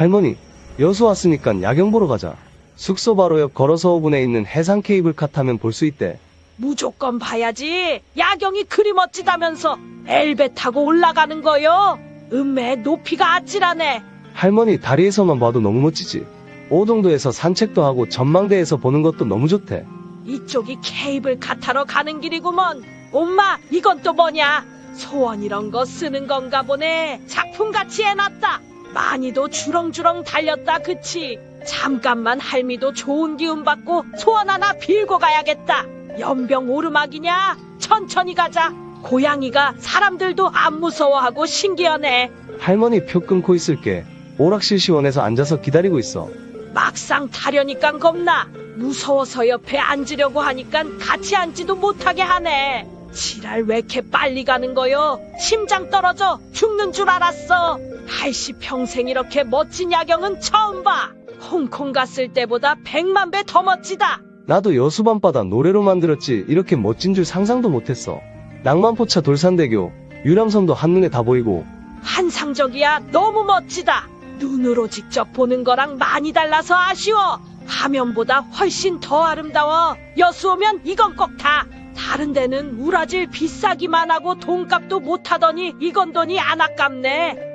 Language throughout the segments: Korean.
할머니, 여수 왔으니까 야경 보러 가자. 숙소 바로 옆 걸어서 5분에 있는 해상 케이블카 타면 볼 수 있대. 무조건 봐야지. 야경이 그리 멋지다면서 엘베 타고 올라가는 거요. 음매 높이가 아찔하네. 할머니 다리에서만 봐도 너무 멋지지. 오동도에서 산책도 하고 전망대에서 보는 것도 너무 좋대. 이쪽이 케이블카 타러 가는 길이구먼. 엄마, 이건 또 뭐냐? 소원 이런 거 쓰는 건가 보네. 작품같이 해놨다. 많이도 주렁주렁 달렸다, 그치? 잠깐만 할미도 좋은 기운 받고 소원 하나 빌고 가야겠다. 연병 오르막이냐? 천천히 가자. 고양이가 사람들도 안 무서워하고 신기하네. 할머니 표 끊고 있을게. 오락실 시원해서 앉아서 기다리고 있어. 막상 타려니까 겁나. 무서워서 옆에 앉으려고 하니까 같이 앉지도 못하게 하네. 지랄 왜 이렇게 빨리 가는 거요? 심장 떨어져 죽는 줄 알았어. 할시 평생 이렇게 멋진 야경은 처음 봐. 홍콩 갔을 때보다 백만 배 더 멋지다. 나도 여수 밤바다 노래로 만들었지 이렇게 멋진 줄 상상도 못했어. 낭만포차 돌산대교, 유람선도 한눈에 다 보이고 환상적이야. 너무 멋지다. 눈으로 직접 보는 거랑 많이 달라서 아쉬워. 화면보다 훨씬 더 아름다워. 여수 오면 이건 꼭 타. 다른 데는 우라질 비싸기만 하고 돈값도 못하더니 이건 돈이 안 아깝네.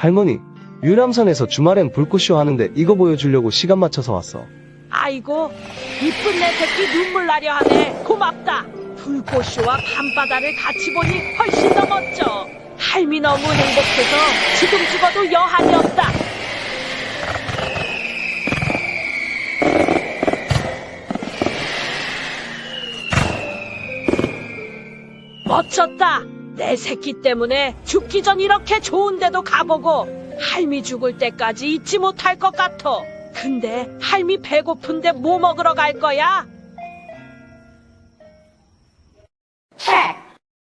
할머니, 유람선에서 주말엔 불꽃쇼 하는데 이거 보여주려고 시간 맞춰서 왔어. 아이고, 이쁜 내 새끼 눈물 나려 하네. 고맙다. 불꽃쇼와 밤바다를 같이 보니 훨씬 더 멋져. 할미 너무 행복해서 지금 죽어도 여한이 없다. 멋졌다. 내 새끼 때문에 죽기 전 이렇게 좋은데도 가보고 할미 죽을 때까지 잊지 못할 것 같어. 근데 할미 배고픈데 뭐 먹으러 갈 거야? 핵!